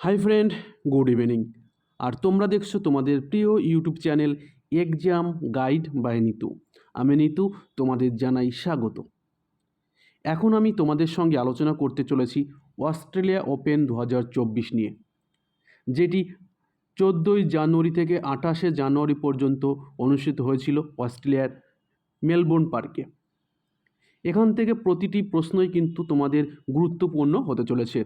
Hi friend, good evening. আর তোমরা দেখছ তোমাদের প্রিয় YouTube channel exam guide by Nitu. আমি নিতু, তোমাদের জানাই স্বাগত। এখন আমি তোমাদের সঙ্গে আলোচনা করতে চলেছি অস্ট্রেলিয়া ওপেন দু হাজার চব্বিশ নিয়ে, যেটি চোদ্দোই জানুয়ারি থেকে আঠাশে জানুয়ারি পর্যন্ত অনুষ্ঠিত হয়েছিল অস্ট্রেলিয়ার মেলবোর্ন পার্কে। এখান থেকে প্রতিটি প্রশ্নই কিন্তু তোমাদের গুরুত্বপূর্ণ হতে চলেছে।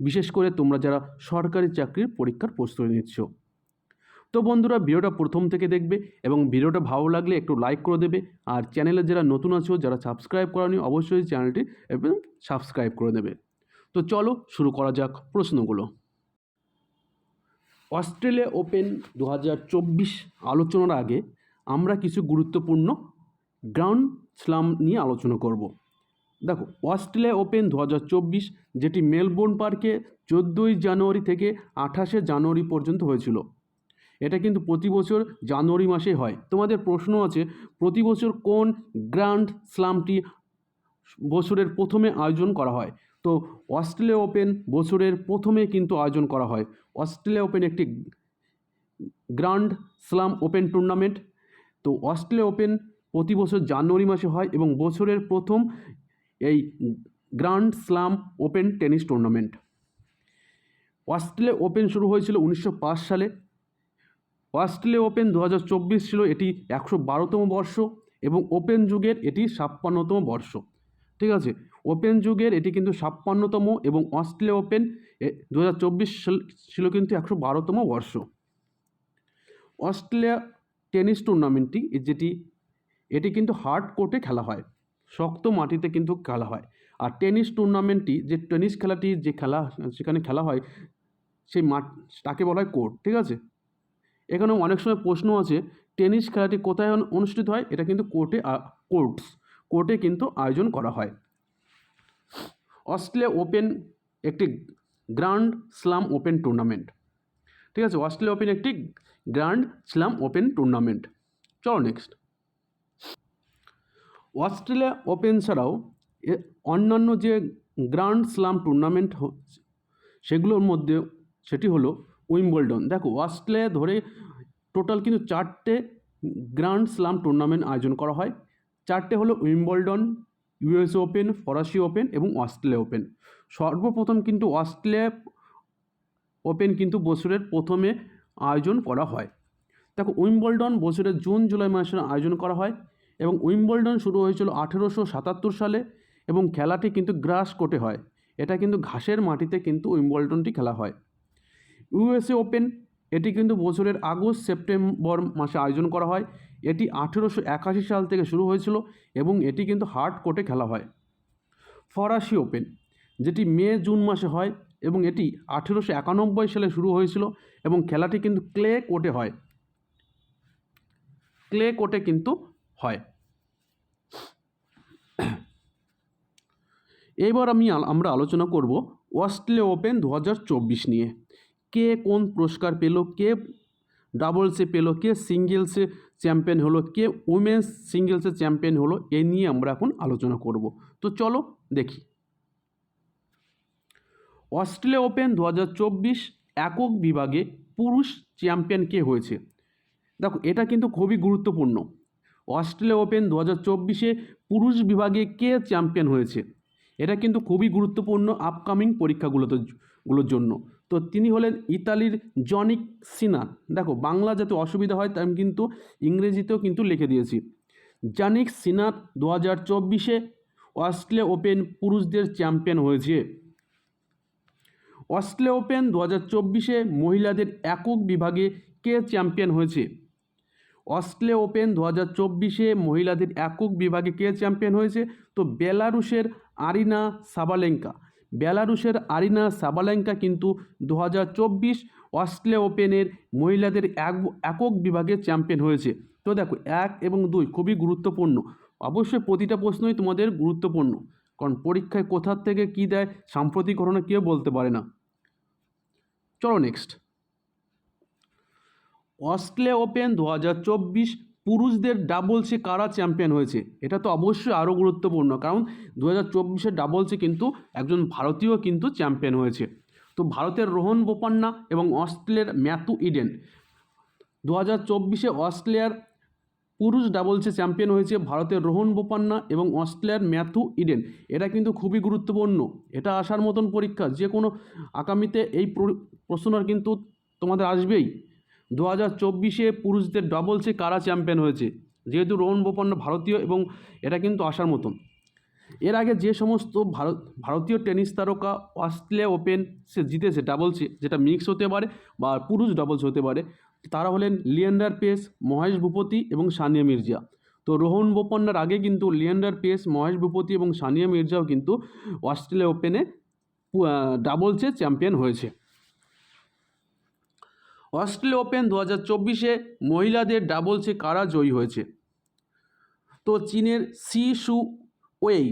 বিশেষ করে তোমরা যারা সরকারি চাকরির পরীক্ষার প্রস্তুতি নিচ্ছ। তো বন্ধুরা, ভিডিওটা প্রথম থেকে দেখবে এবং ভিডিওটা ভালো লাগলে একটু লাইক করে দেবে। আর চ্যানেলে যারা নতুন আছো, যারা সাবস্ক্রাইব করানি, অবশ্যই চ্যানেলটি সাবস্ক্রাইব করে দেবে। তো চলো শুরু করা যাক প্রশ্নগুলো। অস্ট্রেলিয়া ওপেন দু হাজার চব্বিশ আলোচনার আগে আমরা কিছু গুরুত্বপূর্ণ গ্রাউন্ড স্লাম নিয়ে আলোচনা করব। দেখো, অস্ট্রেলিয়া ওপেন দু হাজার চব্বিশ, যেটি মেলবোর্ন পার্কে চোদ্দোই জানুয়ারি থেকে আঠাশে জানুয়ারি পর্যন্ত হয়েছিল। এটা কিন্তু প্রতি বছর জানুয়ারি মাসে হয়। তোমাদের প্রশ্ন আছে, প্রতি বছর কোন গ্র্যান্ড স্লামটি বছরের প্রথমে আয়োজন করা হয়? তো অস্ট্রেলিয়া ওপেন বছরের প্রথমে কিন্তু আয়োজন করা হয়। অস্ট্রেলিয়া ওপেন একটি গ্র্যান্ড স্লাম ওপেন টুর্নামেন্ট তো অস্ট্রেলিয়া ওপেন প্রতি বছর জানুয়ারি মাসে হয় এবং বছরের প্রথম grand slam open tennis tournament Australia open শুরু হয়েছিল উনিশশো পাঁচ সালে। অস্ট্রেলিয়া ওপেন দু হাজার চব্বিশ ছিল এটি একশো বারোতম বর্ষ এবং ওপেন যুগের এটি ছাপ্পান্নতম বর্ষ। ঠিক আছে? ওপেন যুগের এটি কিন্তু ছাপ্পান্নতম এবং অস্ট্রেলিয়া ওপেন দু হাজার চব্বিশ ছিল কিন্তু একশো বারোতম বর্ষ। অস্ট্রেলিয়া টেনিস টুর্নামেন্টটি যেটি, এটি কিন্তু হার্ড কোর্টে খেলা হয়। শক্ত মাটিতে কিন্তু খেলা হয়। আর টেনিস টুর্নামেন্টটি যে টেনিস খেলাটি যে খেলা, সেখানে খেলা হয়, সেই মাঠ, তাকে বলা হয় কোর্ট, ঠিক আছে? এখানে অনেক সময় প্রশ্ন আছে, টেনিস খেলাটি কোথায় অনুষ্ঠিত হয়? এটা কিন্তু কোর্টে কোর্টস, কোর্টে কিন্তু আয়োজন করা হয়। অস্ট্রেলিয়া ওপেন একটি গ্র্যান্ড স্লাম ওপেন টুর্নামেন্ট ঠিক আছে? অস্ট্রেলিয়া ওপেন একটি গ্র্যান্ড স্লাম ওপেন টুর্নামেন্ট চলো নেক্সট অস্ট্রেলিয়া ওপেন ছাড়াও অন্যান্য যে গ্র্যান্ড স্লাম টুর্নামেন্ট সেগুলোর মধ্যে সেটি হলো উইম্বলডন। দেখো, অস্ট্রেলিয়া ধরে টোটাল কিন্তু চারটে গ্র্যান্ড স্লাম টুর্নামেন্ট আয়োজন করা হয়। চারটে হলো উইম্বলডন, ইউএস ওপেন, ফরাসি ওপেন এবং অস্ট্রেলিয়া ওপেন। সর্বপ্রথম কিন্তু অস্ট্রেলিয়া ওপেন কিন্তু বছরের প্রথমে আয়োজন করা হয়। দেখো, উইম্বলডন বছরের জুন, জুলাই মাসে আয়োজন করা হয়। এবং উইম্বলডন শুরু হয়েছিল আঠেরোশো সাতাত্তর সালে এবং খেলাটি কিন্তু গ্রাস কোর্টে হয়। এটা কিন্তু ঘাসের মাটিতে কিন্তু উইম্বলডনটি খেলা হয়। ইউএসএ ওপেন, এটি কিন্তু বছরের আগস্ট, সেপ্টেম্বর মাসে আয়োজন করা হয়। এটি আঠেরোশো একাশি সাল থেকে শুরু হয়েছিল এবং এটি কিন্তু হার্ড কোর্টে খেলা হয়। ফরাসি ওপেন, যেটি মে, জুন মাসে হয় এবং এটি আঠেরোশো একানব্বই সালে শুরু হয়েছিল এবং খেলাটি কিন্তু ক্লে কোর্টে হয়। ক্লে কোর্টে কিন্তু হয়। এবার আমি আমরা আলোচনা করব অস্ট্রেলিয়া ওপেন দু হাজার চব্বিশ নিয়ে। কে কোন পুরস্কার পেল, কে ডাবলসে পেল, কে সিঙ্গেলসে চ্যাম্পিয়ন হলো, কে উমেন্স সিঙ্গেলসে চ্যাম্পিয়ন হলো এই নিয়ে আমরা এখন আলোচনা করব। তো চলো দেখি। অস্ট্রেলিয়া ওপেন দু হাজার চব্বিশ একক বিভাগে পুরুষ চ্যাম্পিয়ন কে হয়েছে? দেখো, এটা কিন্তু খুবই গুরুত্বপূর্ণ। অস্ট্রেলিয়া ওপেন দু হাজার চব্বিশে পুরুষ বিভাগে কে চ্যাম্পিয়ন হয়েছে? এটা কিন্তু খুবই গুরুত্বপূর্ণ আপকামিং পরীক্ষাগুলোতে গুলোর জন্য। তো তিনি হলেন ইতালির জনিক সিনা। দেখো, বাংলা যাতে অসুবিধা হয় তাই আমি কিন্তু ইংরেজিতেও কিন্তু লিখে দিয়েছি। জানিক সিনার দু হাজার চব্বিশে অস্ট্রেলিয়া ওপেন পুরুষদের চ্যাম্পিয়ন হয়েছে। অস্ট্রেলিয়া ওপেন দু হাজার চব্বিশে মহিলাদের একক বিভাগে কে চ্যাম্পিয়ন হয়েছে? অস্ট্রেলিয়া ওপেন দু হাজার চব্বিশে মহিলাদের একক বিভাগে কে চ্যাম্পিয়ন হয়েছে? তো বেলারুশের আরিনা সাবালেঙ্কা। বেলারুশের আরিনা সাবালেঙ্কা কিন্তু দু হাজার চব্বিশ অস্ট্রেলিয়া ওপেনের মহিলাদের এক একক বিভাগে চ্যাম্পিয়ন হয়েছে। তো দেখো, এক এবং দুই খুবই গুরুত্বপূর্ণ। অবশ্যই প্রতিটা প্রশ্নই তোমাদের গুরুত্বপূর্ণ। কারণ পরীক্ষায় কোথার থেকে কী দেয় সাম্প্রতিক ঘটনা কেউ বলতে পারে না। চলো নেক্সট অস্ট্রেলিয়া ওপেন দু হাজার চব্বিশ পুরুষদের ডাবলসে কারা চ্যাম্পিয়ন হয়েছে? এটা তো অবশ্যই আরও গুরুত্বপূর্ণ, কারণ দু হাজার চব্বিশের ডাবলসে কিন্তু একজন ভারতীয় কিন্তু চ্যাম্পিয়ন হয়েছে। তো ভারতের রোহন বোপান্না এবং অস্ট্রেলিয়ার ম্যাথু ইডেন। দু হাজার চব্বিশে অস্ট্রেলিয়ার পুরুষ ডাবলসে চ্যাম্পিয়ন হয়েছে ভারতের রোহন বোপান্না এবং অস্ট্রেলিয়ার ম্যাথু ইডেন। এটা কিন্তু খুবই গুরুত্বপূর্ণ। এটা আসার মতন পরীক্ষা যে কোনো আগামীতে এই প্র- প্রশ্নটা কিন্তু তোমাদের আসবেই। দু হাজার চব্বিশে পুরুষদের ডবলসে কারা চ্যাম্পিয়ন হয়েছে? যেহেতু রোহন বোপান্না ভারতীয় এবং এটা কিন্তু আসার মতন। এর আগে যে সমস্ত ভারত, ভারতীয় টেনিস তারকা অস্ট্রেলিয়া ওপেন সে জিতেছে ডাবলসে যেটা মিক্স হতে পারে বা পুরুষ ডাবলস হতে পারে, তারা হলেন লিয়েন্ডার পেস, মহেশ ভূপতি এবং সানিয়া মির্জা। তো রোহন বোপান্নার আগে কিন্তু লিয়েন্ডার পেস, মহেশ ভূপতি এবং সানিয়া মির্জাও কিন্তু অস্ট্রেলিয়া ওপেনে ডাবলসে চ্যাম্পিয়ন হয়েছে। অস্ট্রেলিয়া ওপেন দু হাজার চব্বিশে মহিলাদের ডাবলসে কারা জয়ী হয়েছে? তো চীনের সি সু ওয়েই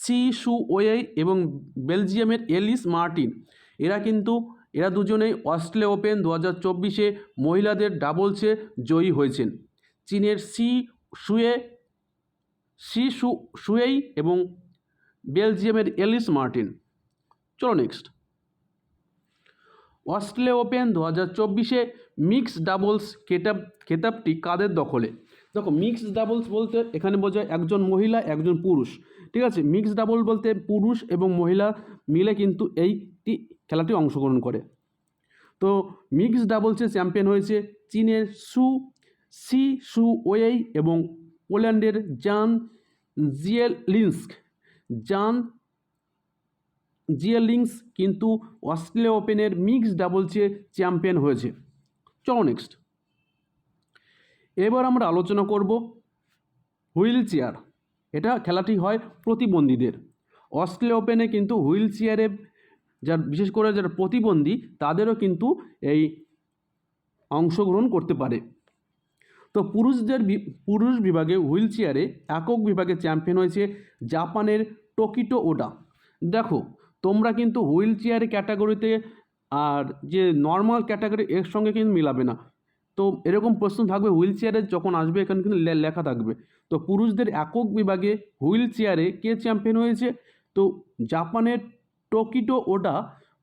সি সু ওয়েই এবং বেলজিয়ামের এলিস মার্টিন, এরা কিন্তু, এরা দুজনেই অস্ট্রেলিয়া ওপেন দু হাজার চব্বিশে মহিলাদের ডাবলসে জয়ী হয়েছেন। চীনের সি সুয়ে, সি সু সুয়েই এবং বেলজিয়ামের এলিস মার্টিন। চলো নেক্সট অস্ট্রেলিয়া ওপেন দু হাজার চব্বিশে মিক্স ডাবলস খেতাব খেতাবটি কাদের দখলে? দেখো, মিক্স ডাবলস বলতে এখানে বোঝায় একজন মহিলা, একজন পুরুষ। ঠিক আছে? মিক্স ডাবল বলতে পুরুষ এবং মহিলা মিলে কিন্তু এইটি খেলাটি অংশগ্রহণ করে। তো মিক্স ডাবলসে চ্যাম্পিয়ন হয়েছে চীনের সু, সি সু ওয়েই এবং পোল্যান্ডের জান জিয়েলিন্স্ক। জান জিয়েলিংস কিন্তু অস্ট্রেলিয়া ওপেনের মিক্স ডাবলসে চ্যাম্পিয়ন হয়েছে। চলো নেক্সট এবার আমরা আলোচনা করব হুইল চেয়ার। এটা খেলাটি হয় প্রতিবন্ধীদের। অস্ট্রেলিয়া ওপেনে কিন্তু হুইল চেয়ারে যার, বিশেষ করে যারা প্রতিবন্ধী, তাদেরও কিন্তু এই অংশগ্রহণ করতে পারে। তো পুরুষদের পুরুষ বিভাগে হুইল চেয়ারে একক বিভাগে চ্যাম্পিয়ন হয়েছে জাপানের টোকিটো ওডা। দেখো তোমরা কিন্তু হুইল চেয়ার ক্যাটাগরিতে আর যে নর্মাল ক্যাটাগরি এর সঙ্গে কিন্তু মিলাবে না। তো এরকম প্রশ্ন থাকবে, হুইল চেয়ারে যখন আসবে, এখানে কিন্তু লেখা থাকবে। তো পুরুষদের একক বিভাগে হুইল চেয়ারে কে চ্যাম্পিয়ন হয়েছে? তো জাপানের টোকিটো ওটা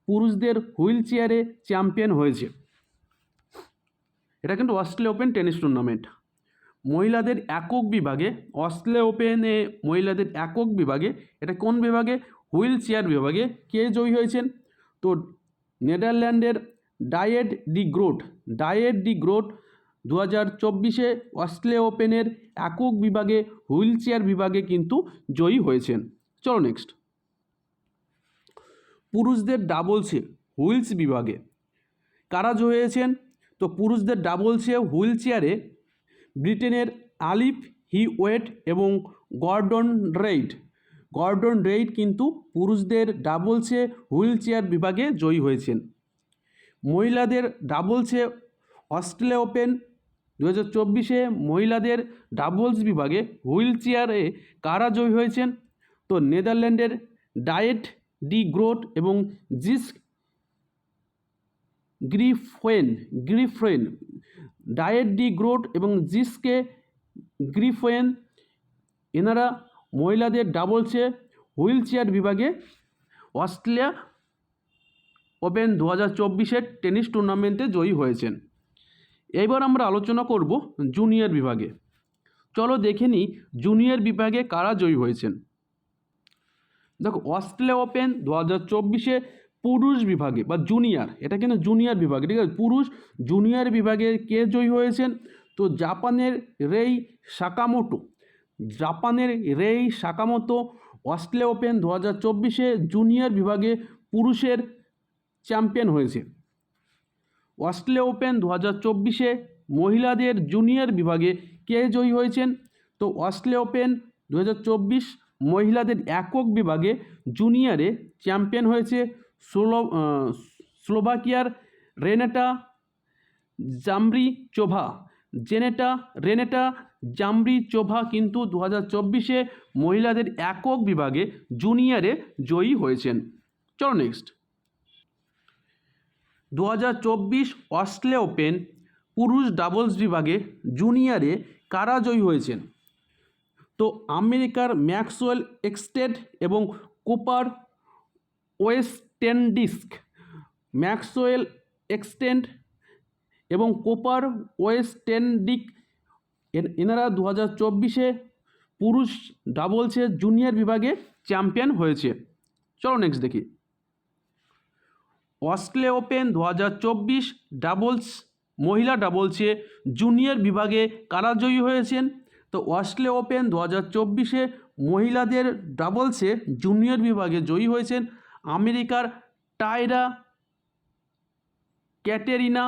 পুরুষদের হুইল চেয়ারে চ্যাম্পিয়ন হয়েছে। এটা কিন্তু অস্ট্রেলিয়া ওপেন টেনিস টুর্নামেন্ট। মহিলাদের একক বিভাগে, অস্ট্রেলিয়া ওপেনে মহিলাদের একক বিভাগে, এটা কোন বিভাগে? হুইল চেয়ার বিভাগে কে জয়ী হয়েছেন? তো নেদারল্যান্ডের Diede de Groot, Diede de Groot দু হাজার চব্বিশে অস্ট্রেলিয়া ওপেনের একক বিভাগে হুইল চেয়ার বিভাগে কিন্তু জয়ী হয়েছেন। চলো নেক্সট পুরুষদের ডাবলসে হুইলস বিভাগে কারা জয়ী হয়েছেন? তো পুরুষদের ডাবলসে হুইল চেয়ারে ব্রিটেনের আলিফ হি ওয়েট এবং গর্ডন রেইড গর্ডন রেইড কিন্তু পুরুষদের ডাবলসে হুইল চেয়ার বিভাগে জয়ী হয়েছেন। মহিলাদের ডাবলসে অস্ট্রেলিয়া ওপেন। দু হাজার চব্বিশে মহিলাদের ডাবলস বিভাগে হুইল চেয়ারে কারা জয়ী হয়েছেন? তো নেদারল্যান্ডের ডায়েট ডি গ্রোট এবং জিস গ্রিফোয়েন গ্রিফোয়েন, ডায়েট ডি গ্রোট এবং জিসকে গ্রিফোয়েন, এনারা মহিলাদের ডাবলসে হুইল চেয়ার বিভাগে অস্ট্রেলিয়া ওপেন দু হাজার চব্বিশের টেনিস টুর্নামেন্টে জয়ী হয়েছেন। এবার আমরা আলোচনা করব জুনিয়র বিভাগে। চলো দেখে নিই জুনিয়র বিভাগে কারা জয়ী হয়েছেন। দেখো, অস্ট্রেলিয়া ওপেন দু হাজার চব্বিশে পুরুষ বিভাগে বা জুনিয়র এটা কিন্তু জুনিয়র বিভাগে, ঠিক আছে? পুরুষ জুনিয়র বিভাগে কে জয়ী হয়েছেন? তো জাপানের রেই সাকামোটো। জাপানের রেই সাকামোতো অস্ট্রেলিয়া ওপেন দু হাজার চব্বিশে জুনিয়র বিভাগে পুরুষের চ্যাম্পিয়ন হয়েছে। অস্ট্রেলিয়া ওপেন দু হাজার চব্বিশে মহিলাদের জুনিয়র বিভাগে কে জয়ী হয়েছেন? তো অস্ট্রেলিয়া ওপেন দু হাজার চব্বিশ মহিলাদের একক বিভাগে জুনিয়রে চ্যাম্পিয়ন হয়েছে স্লো স্লোভাকিয়ার রেনেটা জামরি চোভা জেনেটা, রেনেটা, জামরি চোভা কিন্তু দু হাজার চব্বিশে মহিলাদের একক বিভাগে জুনিয়রে জয়ী হয়েছেন। চলো নেক্সট দু হাজার চব্বিশ অস্ট্রেলিয়া ওপেন পুরুষ ডাবলস বিভাগে জুনিয়রে কারা জয়ী হয়েছেন? তো আমেরিকার ম্যাক্সওয়েল এক্সটেড এবং কোপার ওয়েস্টেন্ডিস্ক ম্যাক্সওয়েল এক্সটেন্ড এবং কোপার ওয়েস্টেন্ডিক এন- এনারা দু হাজার চব্বিশে পুরুষ ডাবলসের জুনিয়র বিভাগে চ্যাম্পিয়ন হয়েছে। চলো নেক্সট দেখি। অস্ট্রেলিয়া ওপেন দু হাজার চব্বিশ ডাবলস, মহিলা ডাবলসে জুনিয়র বিভাগে কারা জয়ী হয়েছেন? তো অস্ট্রেলিয়া ওপেন দু হাজার চব্বিশে মহিলাদের ডাবলসে জুনিয়র বিভাগে জয়ী হয়েছেন আমেরিকার Tyra Caterina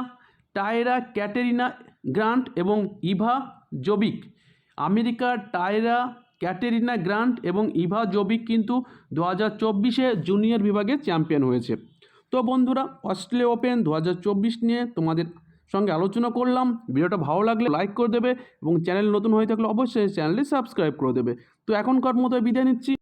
Tyra Caterina Grant এবং ইভা জবিক। আমেরিকার টায়রা ক্যাটেরিনা গ্রান্ট এবং ইভা জবিক কিন্তু দু হাজার চব্বিশে জুনিয়র বিভাগে চ্যাম্পিয়ন হয়েছে। তো বন্ধুরা, অস্ট্রেলিয়া ওপেন দু হাজার চব্বিশ নিয়ে তোমাদের সঙ্গে আলোচনা করলাম। ভিডিওটা ভালো লাগলে লাইক করে দেবে এবং চ্যানেল নতুন হয়ে থাকলে অবশ্যই চ্যানেলটি সাবস্ক্রাইব করে দেবে। তো এখনকার মতো বিদায় নিচ্ছি।